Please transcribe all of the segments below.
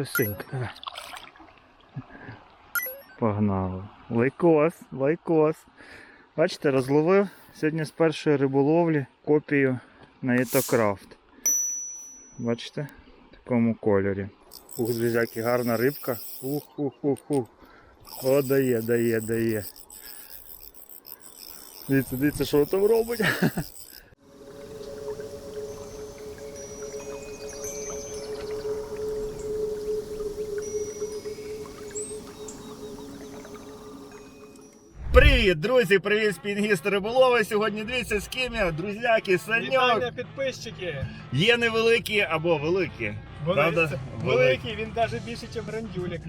Тихесенько. Погнали. Лайкос, лайкос. Бачите, розловив сьогодні з першої риболовлі копію на Етокрафт. Бачите? В такому кольорі. Ух, звізяки, гарна рибка. Ух, ух, ух, ух. О, дає, дає, дає. Дивіться, дивіться, що там робить. Привіт, друзі! Привіт, спінгіст риболови. Сьогодні дивіться з ким я, друзяки, саньок. Вітання підписчики! Є невеликі або великі. Правда? великий, він навіть більше, ніж Грандюлік.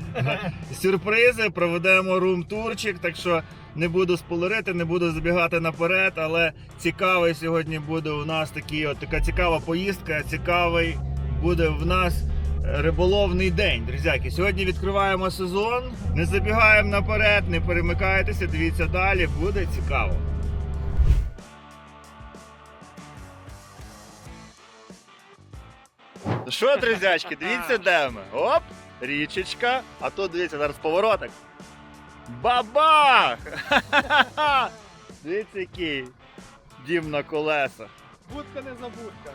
Сюрпризи, проведемо рум-турчик, так що не буду спойлерити, не буду забігати наперед, але цікавий сьогодні буде у нас такий, от така цікава поїздка, цікавий буде в нас риболовний день. Друзяки, сьогодні відкриваємо сезон, не забігаємо наперед, не перемикайтеся, дивіться далі, буде цікаво. Ну Що, друзячки, дивіться, де ми. Оп! Річечка, а тут дивіться, зараз повороток. Бабах! Дивіться, який дім на колесах. Будка не забудка.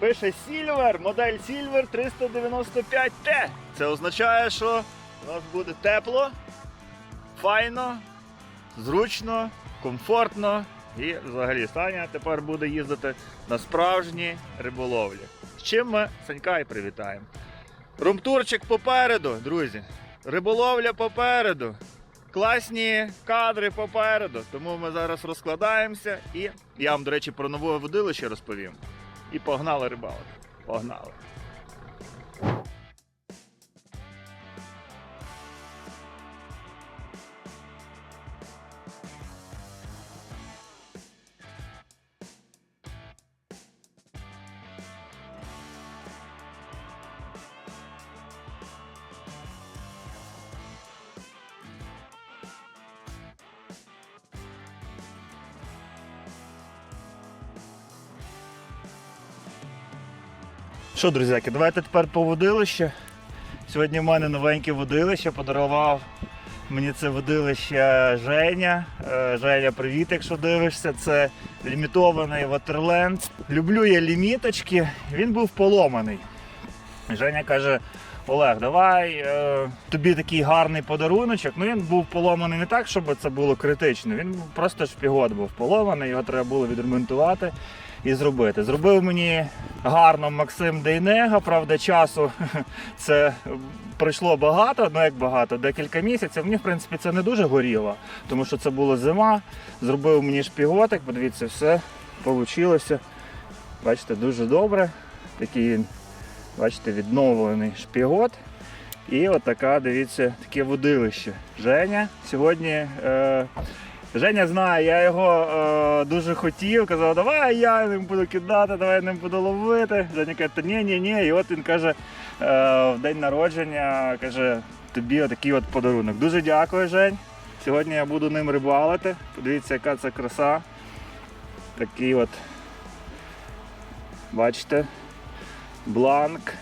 Пише Silver, модель Silver 395T. Це означає, що у нас буде тепло, файно, зручно, комфортно і взагалі Саня тепер буде їздити на справжні риболовлі. З чим ми Санька і привітаємо. Румтурчик попереду, друзі. Риболовля попереду. Класні кадри попереду. Тому ми зараз розкладаємося і я вам, до речі, про нове водилище розповім. І погнали рибалити. Погнали. Що, друзяки, давайте тепер по водилище. Сьогодні в мене новеньке водилище, подарував мені це водилище Женя. Е, Женя, привіт, якщо дивишся. Це лімітований Waterland. Люблю я ліміточки, він був поломаний. Женя каже: Олег, давай е, тобі такий гарний подаруночок. Ну він був поломаний не так, щоб це було критично. Він просто шпігот був поломаний, його треба було відремонтувати і зробити. Зробив мені гарно Максим Дейнега, правда, часу це пройшло багато, ну як багато, декілька місяців. Мені, в принципі, це не дуже горіло, тому що це була зима. Зробив мені шпіготик, подивіться, все вийшло. Бачите, дуже добре. Такий, бачите, відновлений шпігот. І от дивіться, таке водилище. Женя сьогодні. Е, Женя знає, я його е, дуже хотів, казав, давай я ним буду кидати, давай я ним буду ловити. Женя каже, та ні, ні, ні. І от він каже, е, в день народження каже, тобі отакий от подарунок. Дуже дякую, Жень. Сьогодні я буду ним рибалити. Подивіться, яка це краса. Такий от, бачите, бланк,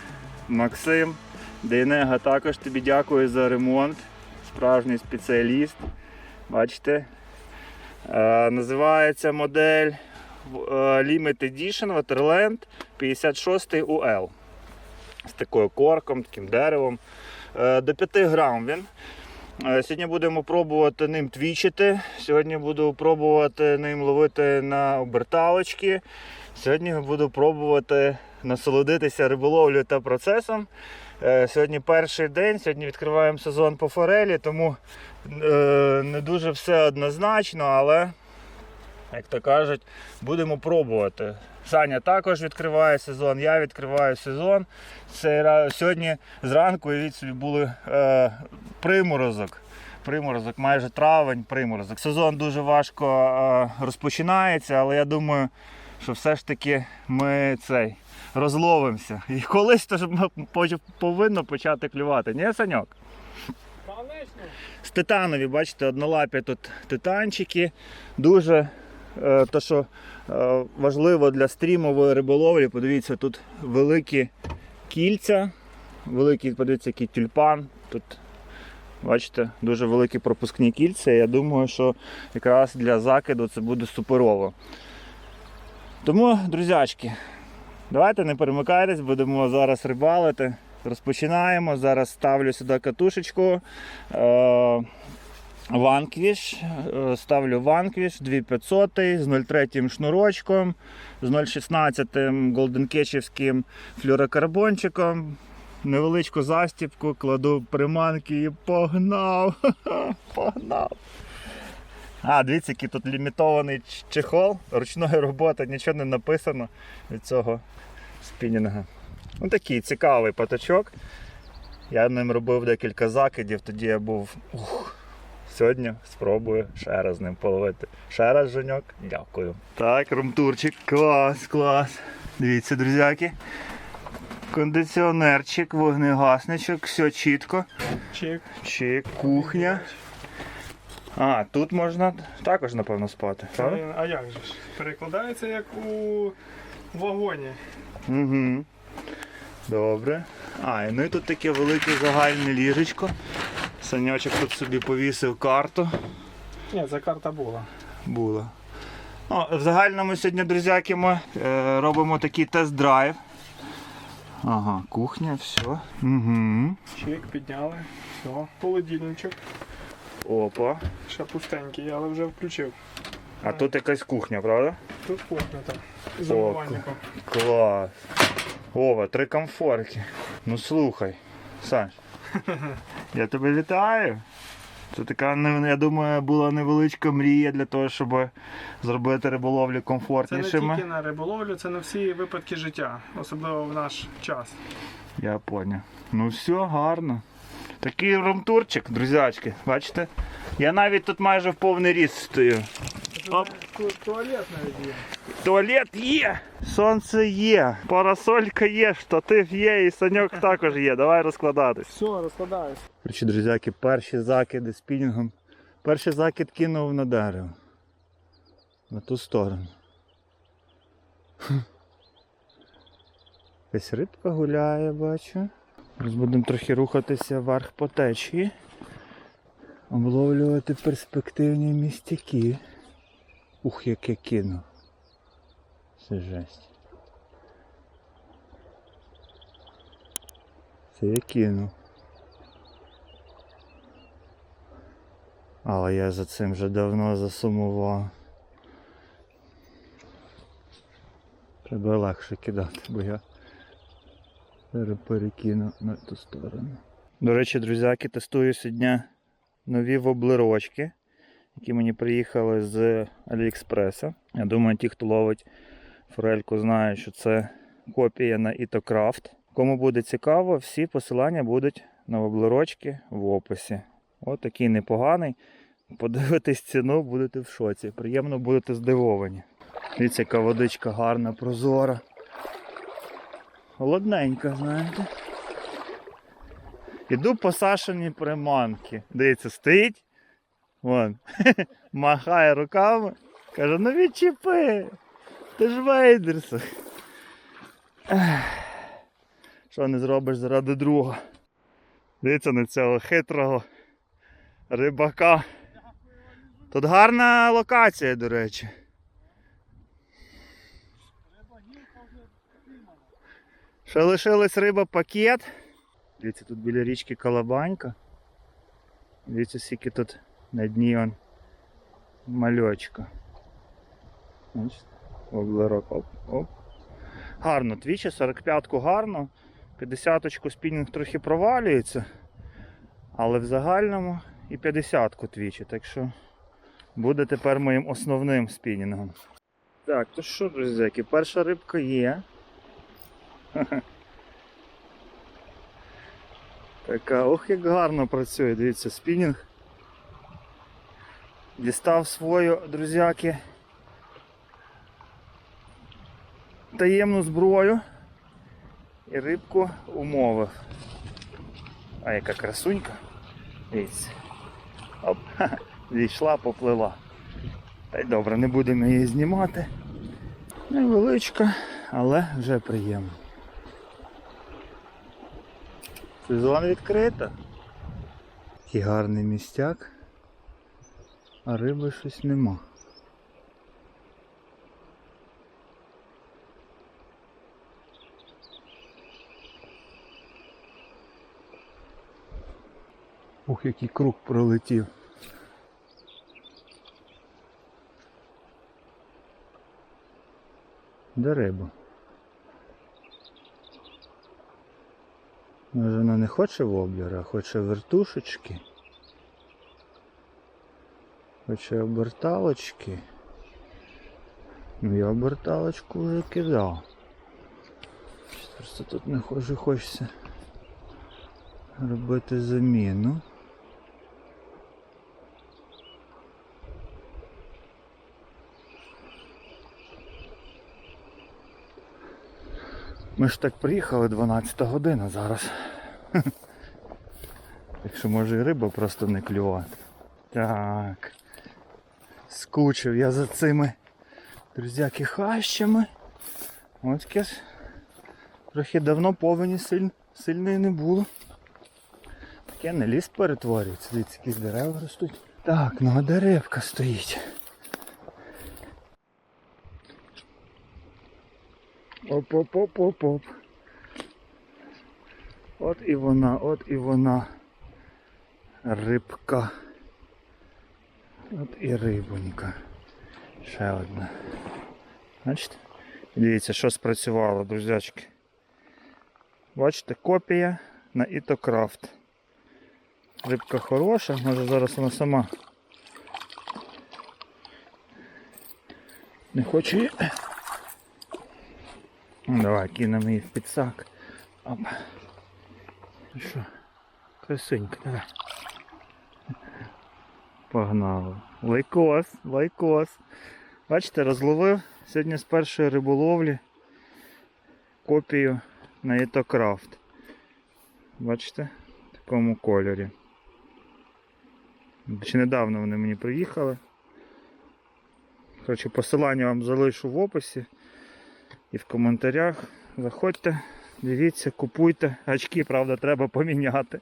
Максим. Дейнега також тобі дякую за ремонт. Справжній спеціаліст. Бачите, називається модель е, Limit Edition Waterland 56 UL. З такою корком, таким деревом. Е, До 5 грам він. Е, Сьогодні будемо пробувати ним твічити. Сьогодні буду пробувати ним ловити на оберталочки. Сьогодні буду пробувати насолодитися риболовлею та процесом. Е, Сьогодні перший день, сьогодні відкриваємо сезон по форелі, тому е, не дуже все однозначно, але, як то кажуть, будемо пробувати. Саня також відкриває сезон, я відкриваю сезон. Ра- Сьогодні зранку уявіть собі були е, приморозок. Приморозок, майже травень, приморозок. Сезон дуже важко е, розпочинається, але я думаю, що все ж таки ми цей розловимося. І колись то повинно почати клювати. Ні, Саньок? З титанові, бачите, однолапі тут титанчики. Дуже е, що е, важливо для стрімової риболовлі. Подивіться, тут великі кільця. великий, подивіться, який тюльпан. Тут, бачите, дуже великі пропускні кільця. Я думаю, що якраз для закиду це буде суперово. Тому, друзячки, давайте не перемикайтесь, будемо зараз рибалити. Розпочинаємо. Зараз ставлю сюди катушечку. Е- Ванквіш, Е, ставлю ванквіш 2500 з 0,3 шнурочком, з 0,16 голденкечівським флюрокарбончиком. Невеличку застіпку, кладу приманки і погнав. Погнав. А, дивіться, який тут лімітований чехол, ручної роботи, нічого не написано від цього спінінга. Ну такий цікавий паточок. Я ним робив декілька закидів, тоді я був. Ух. Сьогодні спробую ще раз з ним половити. Ще раз, Женьок, дякую. Так, румтурчик, клас, клас. Дивіться, друзяки. Кондиціонерчик, вогнегасничок, все чітко. Чик. Чик, кухня. А, тут можна також, напевно, спати. правда? А як же ж? Перекладається як у вагоні. Угу. Добре. А, ну і тут таке велике загальне ліжечко. Саньочок тут собі повісив карту. Ні, це карта була. Було. Ну, в загальному сьогодні, друзяки, ми е, робимо такий тест-драйв. Ага, кухня, все. Угу. Чик, підняли. Все. Холодильничок. Опа. Ще пустенький, але вже включив. А тут якась кухня, правда? Тут кухня там. З умивальником. Клас. Ова, три комфорки. Ну слухай, Саш, я тебе вітаю. Це така, я думаю, була невеличка мрія для того, щоб зробити риболовлю Це не тільки на риболовлю, це на всі випадки життя, особливо в наш час. Я поняв. Ну все, гарно. Такий румтурчик, друзячки, бачите? Я навіть тут майже в повний ріст стою. Оп. Туалет навіть є. Туалет є, сонце є, парасолька є, штатив є і саньок також є. Давай розкладатись. Все, розкладаюсь. Короче, друзяки, перші закиди спінінгом. Перший закид кинув на дерево. На ту сторону. Якась рибка гуляє, бачу. Зараз будемо трохи рухатися вверх по течії. Обловлювати перспективні містяки. Ух, як я кинув. Це жесть. Це я кинув. Але я за цим вже давно засумував. Треба легше кидати, бо я перекину на ту сторону. До речі, друзяки, тестую сьогодні нові воблерочки, які мені приїхали з Аліекспреса. Я думаю, ті, хто ловить форельку, знають, що це копія на Itocraft. Кому буде цікаво, всі посилання будуть на воблерочки в описі. От такий непоганий. Подивитись ціну, будете в шоці. Приємно будете здивовані. Дивіться, яка водичка гарна, прозора. Холодненька, знаєте. Іду по Сашині приманки. Дивіться, стоїть. Вон. Махає руками. Каже, ну відчіпи. Ти ж Вейдерса. Що не зробиш заради друга? Дивіться на цього хитрого рибака. Тут гарна локація, до речі. Ще лишилась риба пакет. Дивіться, тут біля річки Колобанька. Дивіться, скільки тут на дні он мальочка. Бачите? Оп, оп. Гарно, твічі, 45-ку гарно. 50-очку спінінг трохи провалюється. Але в загальному і 50-ку твічі. Так що буде тепер моїм основним спінінгом. Так, то що, друзяки, перша рибка є. Така, ох, як гарно працює, дивіться, спінінг. Дістав свою, друзяки. Таємну зброю і рибку умовив. А яка красунька. Дивіться. Оп, зійшла, поплила. Та й добре, не будемо її знімати. Невеличка, але вже приємно. Сезон відкрита. Такий гарний містяк. А риби щось нема. Ух, який круг пролетів. Де риба? Може вона не хоче воблера, а хоче вертушечки. Хоче оберталочки. Ну я оберталочку вже кидав. Просто тут не хочеться робити заміну. Ми ж так приїхали 12 година зараз. Так що може і риба просто не клювати. Так. Скучив я за цими друзяки хащами. Ось кес. Трохи давно повені силь... сильної не було. Таке не ліс перетворюється, дивіться, якісь дерева ростуть. Так, ну а деревка стоїть. Оп-оп-оп-оп-оп. От і вона, от і вона. Рибка. От і рибонька. Ще одна. Бачите? Дивіться, що спрацювало, друзячки. Бачите, копія на Ітокрафт. Рибка хороша, може зараз вона сама. Не хоче її. Давай кинемо її в підсак. Оп. Ну що, красунька, давай. Погнали. Лайкос, лайкос. Бачите, розловив сьогодні з першої риболовлі копію на Етокрафт. Бачите? В такому кольорі. Ще недавно вони мені приїхали. Коротше, посилання вам залишу в описі і в коментарях. Заходьте, дивіться, купуйте. Гачки, правда, треба поміняти.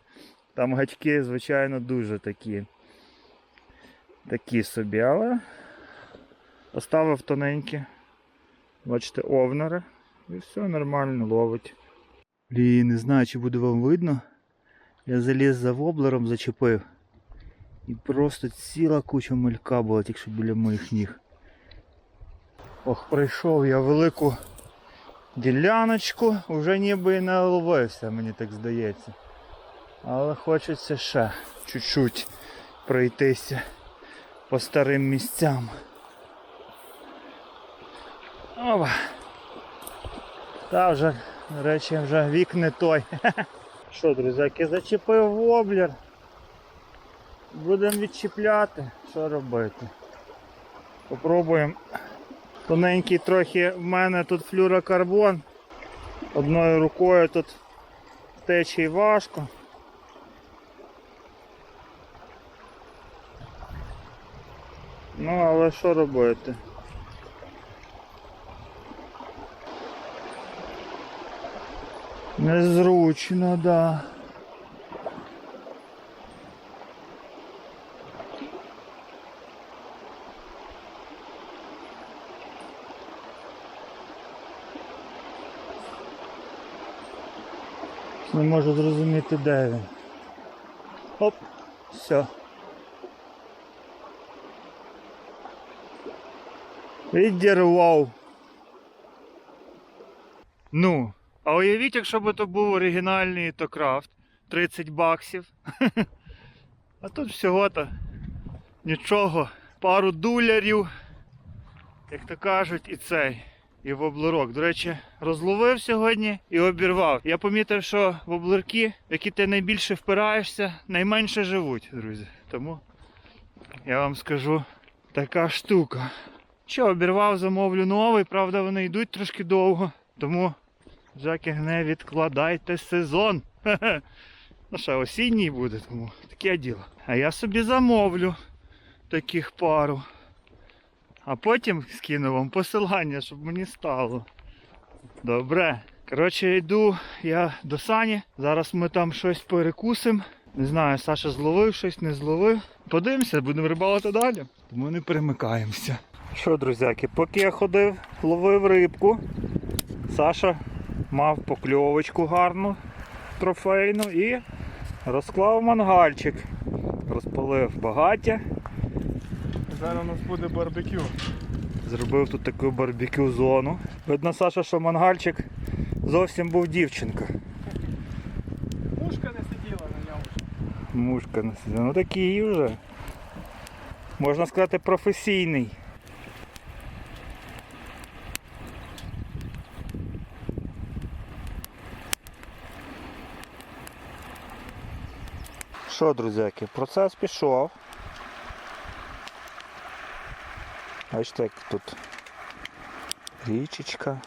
Там гачки, звичайно, дуже такі. Такі собі, але поставив тоненькі. Бачите, овнери. І все нормально ловить. Блін, не знаю, чи буде вам видно. Я заліз за воблером, зачепив. І просто ціла куча малька була тільки що біля моїх ніг. Ох, пройшов я велику діляночку, вже ніби і не ловився, мені так здається. Але хочеться ще чуть-чуть пройтися по старим місцям. Опа. Та вже, речі, вже вік не той. Що, друзяки, зачепив воблер. Будемо відчіпляти, що робити. Попробуємо. Тоненький трохи в мене тут флюрокарбон. Одною рукою тут течій важко. Ну, але що робити? Незручно, да. Не можу зрозуміти, де він. Оп, все. Відірвав. Ну, а уявіть, якщо б то був оригінальний Токрафт 30 баксів. А тут всього-то нічого. Пару дулярів, як то кажуть, і цей. І воблерок. До речі, розловив сьогодні і обірвав. Я помітив, що воблерки, в які ти найбільше впираєшся, найменше живуть, друзі. Тому я вам скажу така штука. Що, обірвав, замовлю новий, правда, вони йдуть трошки довго. Тому, Джаки, не відкладайте сезон. Ну що, осінній буде, тому таке діло. А я собі замовлю таких пару. А потім скину вам посилання, щоб мені стало. Добре. Коротше, йду я до Сані. Зараз ми там щось перекусимо. Не знаю, Саша зловив щось, не зловив. Подивимося, будемо рибалити далі. Тому не перемикаємося. Що, друзяки, поки я ходив, ловив рибку. Саша мав покльовочку гарну, трофейну і розклав мангальчик. Розпалив багаття. Зараз у нас буде барбекю. Зробив тут таку барбекю зону. Видно, Саша, що мангальчик зовсім був дівчинка. Мушка не сиділа на ньому. Мушка на себе. Ну такий вже. Можна сказати, професійний. Що, друзяки, процес пішов. Бачите, як тут річечка,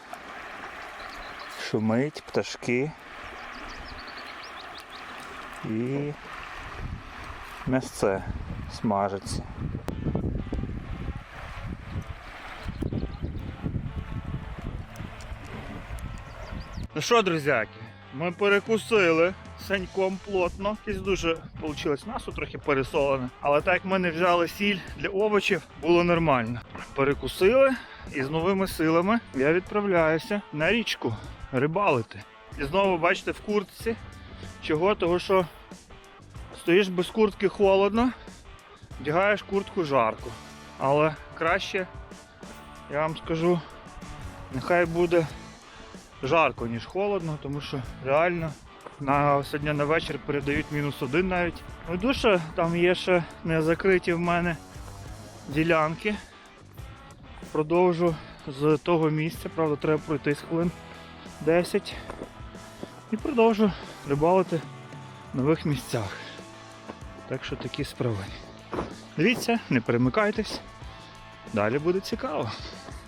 шумить, пташки і м'ясце смажиться. Ну що, друзяки, ми перекусили саньком плотно. Якось дуже вийшло м'ясо трохи пересолене. Але так як ми не взяли сіль для овочів, було нормально. Перекусили і з новими силами я відправляюся на річку рибалити. І знову бачите в куртці. Чого? Того що Стоїш без куртки холодно, вдягаєш куртку жарко. Але краще, я вам скажу, нехай буде жарко, ніж холодно, тому що реально на сьогодні на вечір передають мінус один навіть. Ну, дуже там є ще не закриті в мене ділянки. Продовжу з того місця, правда, треба пройти хвилин 10 і продовжу рибалити в нових місцях. Так що такі справи. Дивіться, не перемикайтесь. Далі буде цікаво.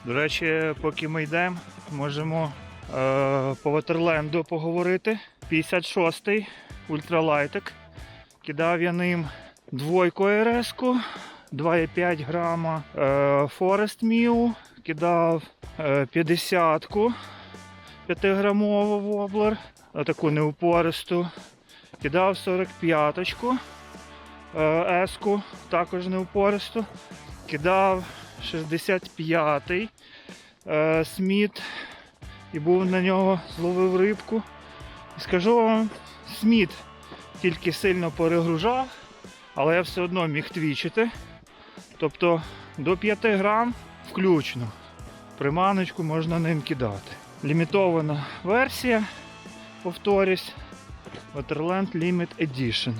До речі, поки ми йдемо, можемо е, по Ватерленду поговорити. 56-й ультралайтик. Кидав я ним двойку РС-ку, 2,5 грама е, Forest Mew, кидав е, 50-ку 5-грамову воблер, таку неупористу. Кидав 45-очку. Е, Еску, також неупористо. Кидав 65-й е, Сміт і був на нього, зловив рибку. Скажу вам, Сміт тільки сильно перегружав, але я все одно міг твічити. Тобто до 5 грам включно. Приманочку можна ним кидати. Лімітована версія, повторюсь, Waterland Limit Edition.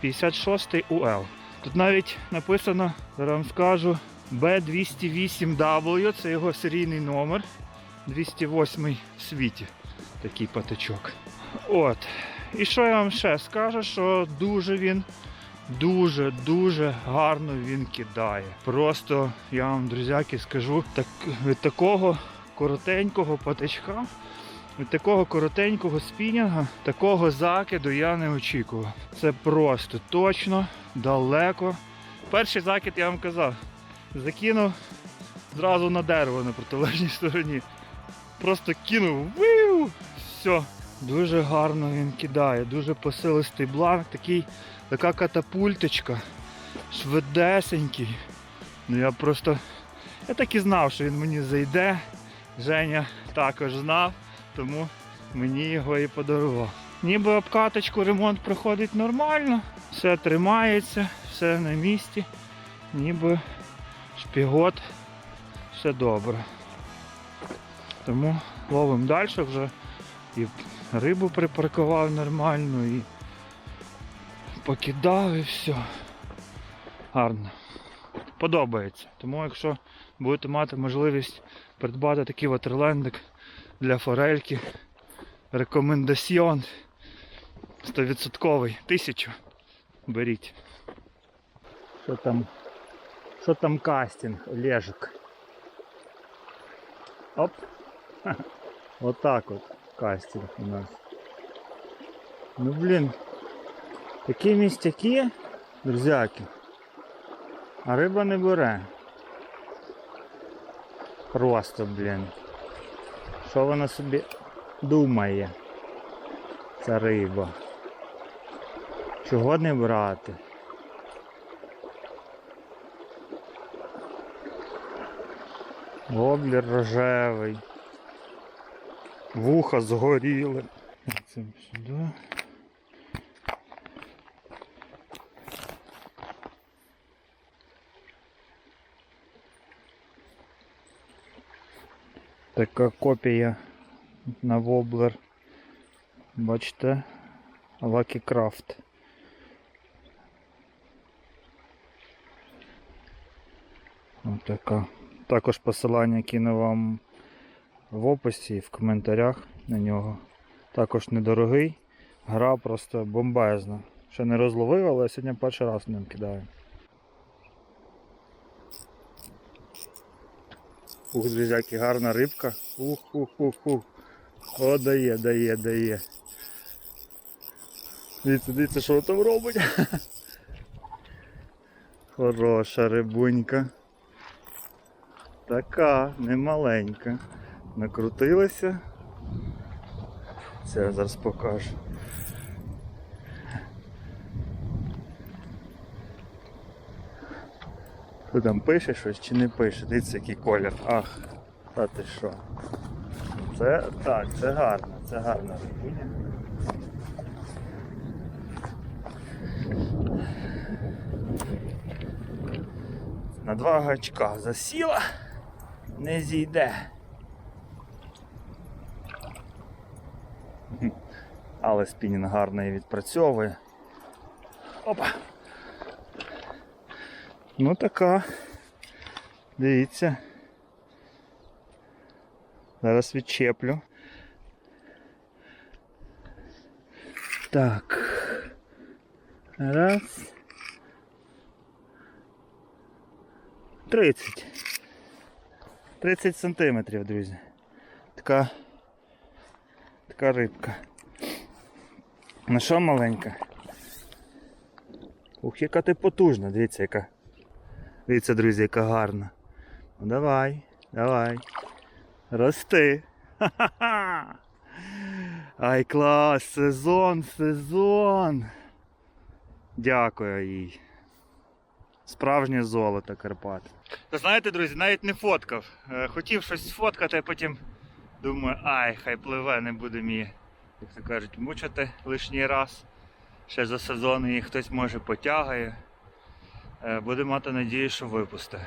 56 UL. Тут навіть написано, зараз вам скажу, B208W, це його серійний номер. 208 в світі. Такий патичок. От. І що я вам ще скажу, що дуже він, дуже-дуже гарно він кидає. Просто я вам, друзяки, скажу, так, від такого коротенького патичка від такого коротенького спінінга, такого закиду я не очікував. Це просто точно, далеко. Перший закид я вам казав, закинув зразу на дерево на протилежній стороні. Просто кинув, виу, все. Дуже гарно він кидає, дуже посилистий бланк, такий, така катапульточка, швидесенький. Ну я просто. Я так і знав, що він мені зайде. Женя також знав тому мені його і подарував. Ніби обкаточку ремонт проходить нормально, все тримається, все на місці, ніби шпігот, все добре. Тому ловимо далі вже і рибу припаркував нормально, і покидав і все. Гарно. Подобається. Тому якщо будете мати можливість придбати такий ватерлендик, для форельки. Рекомендаціон 100%. Тисячу. Беріть. Що там? Що там кастинг, Олежик? Оп. Отак от кастинг у нас. Ну блін. Такі містяки, друзяки. А риба не бере. Просто, блін. Що вона собі думає ця риба. Чого не брати? Воблер рожевий. Вуха згоріли. Це сюди. Така копія на воблер. Бачите? Lucky Craft. Ось така. Також посилання кину вам в описі і в коментарях на нього. Також недорогий. Гра просто бомбезна. Ще не розловив, але сьогодні перший раз ним кидаю. Ух, друзяки, гарна рибка. Ух, ух, ух, ух. О, дає, дає, дає. Дивіться, дивіться, що там робить. Хороша рибунька. Така, немаленька. Накрутилася. Це я зараз покажу. Хто там пише щось чи не пише? Дивіться, який колір. Ах, та ти що. Це так, це гарно, це гарна рибуня. На два гачка засіла, не зійде. Але спінінг гарно і відпрацьовує. Опа! Ну така. Дивіться. Зараз відчеплю. Так. Раз. 30. 30 сантиметрів, друзі. Така. Така рибка. Ну що маленька? Ух, яка ти потужна, дивіться, яка. Дивіться, друзі, яка гарна. Ну давай, давай. Рости. Ха-ха-ха. Ай, клас, сезон, сезон. Дякую їй. Справжнє золото Карпат. Ви знаєте, друзі, навіть не фоткав. Е, Хотів щось сфоткати, а потім думаю, ай, хай пливе, не буде мені, як то кажуть, мучити лишній раз. Ще за сезон її хтось може потягає. Е, Буде мати надію, що випусте.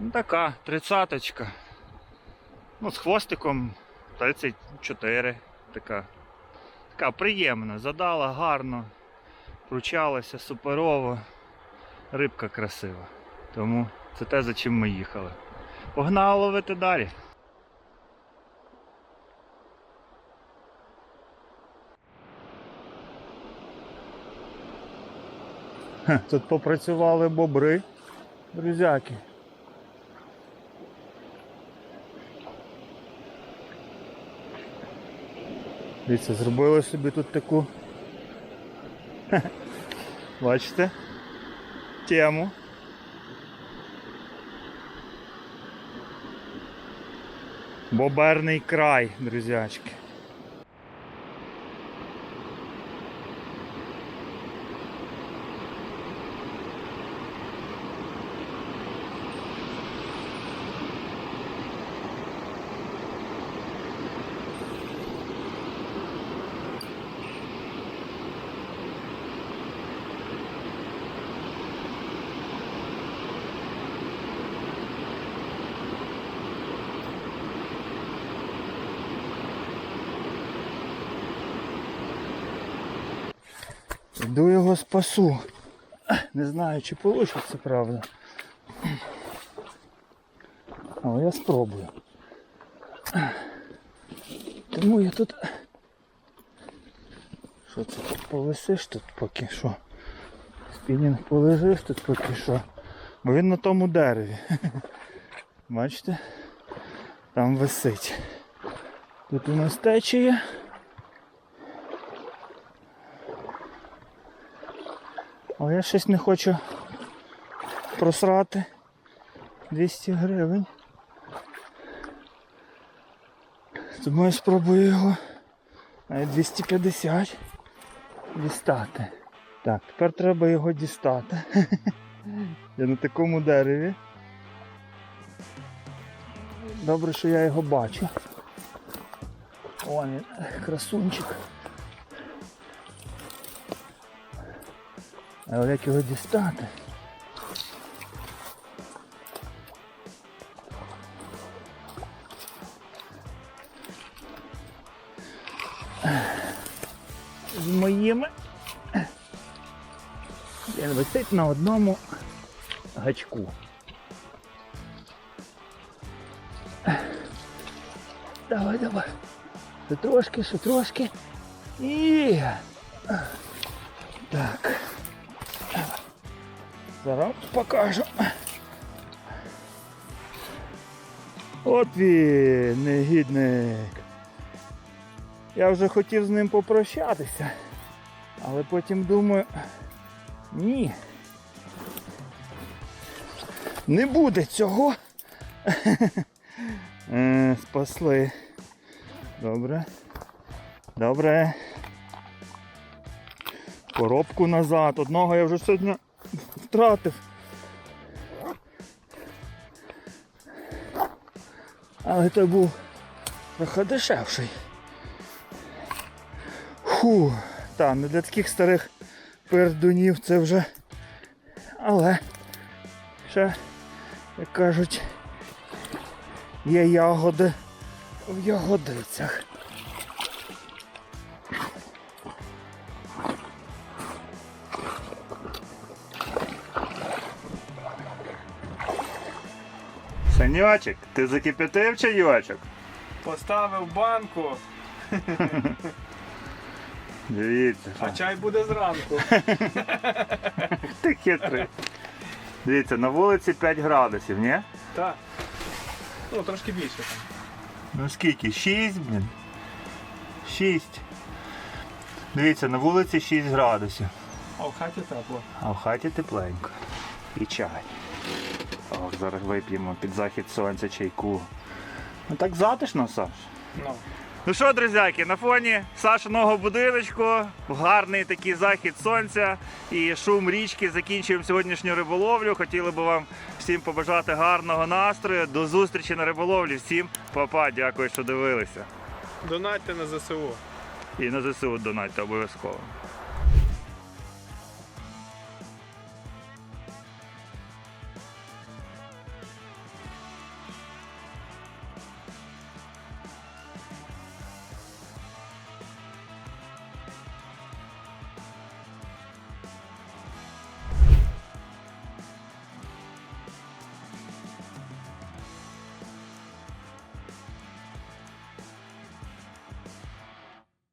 Ну така, тридцяточка. Ну, з хвостиком 34. Така. Така приємна, задала гарно, пручалася суперово. Рибка красива. Тому це те, за чим ми їхали. Погнали ловити далі. Тут попрацювали бобри, друзяки. Дивіться, зробили собі тут таку. Бачите? Тему. Боберний край, друзячки. Йду його спасу. Не знаю, чи вийде, правда. Але я спробую. Тому я тут... Що це повисиш тут поки що? Спінінг полежиш тут поки що. Бо він на тому дереві. Бачите? Там висить. Тут у нас течія. Але я щось не хочу просрати 200 гривень. Тому я спробую його навіть 250 дістати. Так, тепер треба його дістати. Я на такому дереві. Добре, що я його бачу. О, він красунчик. Але як його дістати? З моїми. Він висить на одному гачку. Давай, давай. Ще трошки, ще трошки. І. Так. Зараз покажу. От він, негідник. Я вже хотів з ним попрощатися, але потім думаю, ні. Не буде цього. Е, Спасли. Добре. Добре. Коробку назад. Одного я вже сьогодні втратив. Але той був трохи дешевший. Фу, та, не для таких старих пердунів це вже. Але ще, як кажуть, є ягоди в ягодицях. Саньочек, ти закипятив чайочок? Поставив банку, Дивіться. а чай буде зранку. Ти хитрий. Дивіться, на вулиці 5 градусів, ні? Так. Ну, трошки більше там. Ну скільки? 6, блін. 6. Дивіться, на вулиці 6 градусів, А в хаті тепло. а в хаті тепленько. І чай. Ох, зараз вип'ємо під захід сонця чайку. Ну так затишно, Саш. Ну. Ну що, друзяки, на фоні Сашиного будиночку, гарний такий захід сонця і шум річки. Закінчуємо сьогоднішню риболовлю. Хотіли би вам всім побажати гарного настрою. До зустрічі на риболовлі. Всім па-па, дякую, що дивилися. Донатьте на ЗСУ. І на ЗСУ донатьте обов'язково.